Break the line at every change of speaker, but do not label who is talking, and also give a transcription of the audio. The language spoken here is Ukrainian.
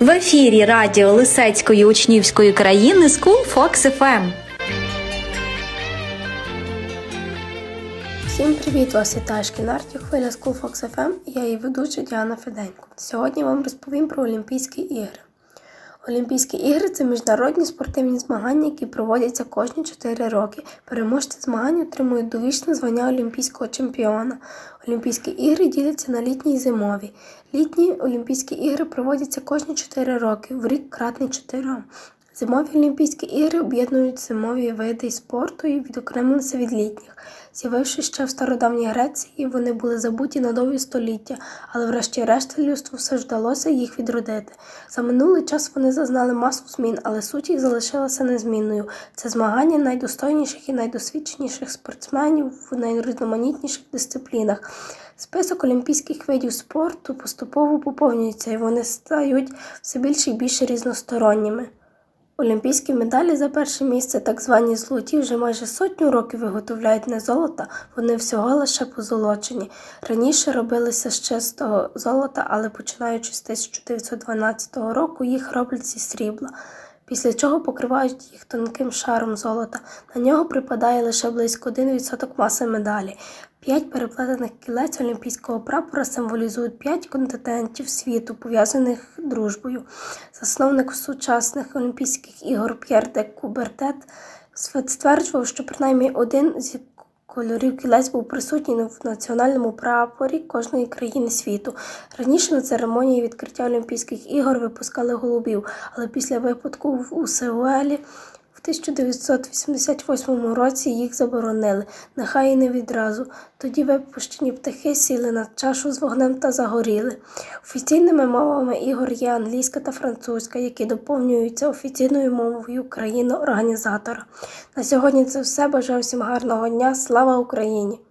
В ефірі радіо Лисецької учнівської країни School Fox FM.
Всім привіт! Вас вітає шкільна хвиля School Fox FM я її ведуча Діана Феденко. Сьогодні вам розповім про Олімпійські ігри. Олімпійські ігри це міжнародні спортивні змагання, які проводяться кожні 4 роки. Переможці змагань отримують довічне звання олімпійського чемпіона. Олімпійські ігри діляться на літні і зимові. Літні Олімпійські ігри проводяться кожні 4 роки, в рік кратний 4. Зимові Олімпійські ігри об'єднують зимові види спорту і відокремилися від літніх. З'явившись ще в стародавній Греції, вони були забуті на довгі століття, але врешті-решт людству все ж вдалося їх відродити. За минулий час вони зазнали масу змін, але суть їх залишилася незмінною. Це змагання найдостойніших і найдосвідченіших спортсменів в найрізноманітніших дисциплінах. Список олімпійських видів спорту поступово поповнюється і вони стають все більше і більше різносторонніми. Олімпійські медалі за перше місце, так звані золоті, вже майже сотню років виготовляють не золота, вони всього лише позолочені. Раніше робилися з чистого золота, але починаючи з 1912 року їх роблять зі срібла. Після чого покривають їх тонким шаром золота. На нього припадає лише близько 1% маси медалі. П'ять переплетених кілець олімпійського прапора символізують п'ять континентів світу, пов'язаних дружбою. Засновник сучасних Олімпійських ігор П'єр де Кубертет стверджував, що принаймні один з кольорів кілець був присутній в національному прапорі кожної країни світу. Раніше на церемонії відкриття Олімпійських ігор випускали голубів, але після випадку у Сеуелі в 1988 році їх заборонили, нехай і не відразу. Тоді випущені птахи сіли на чашу з вогнем та загоріли. Офіційними мовами ігор є англійська та французька, які доповнюються офіційною мовою країни-організатора. На сьогодні це все. Бажаю всім гарного дня. Слава Україні!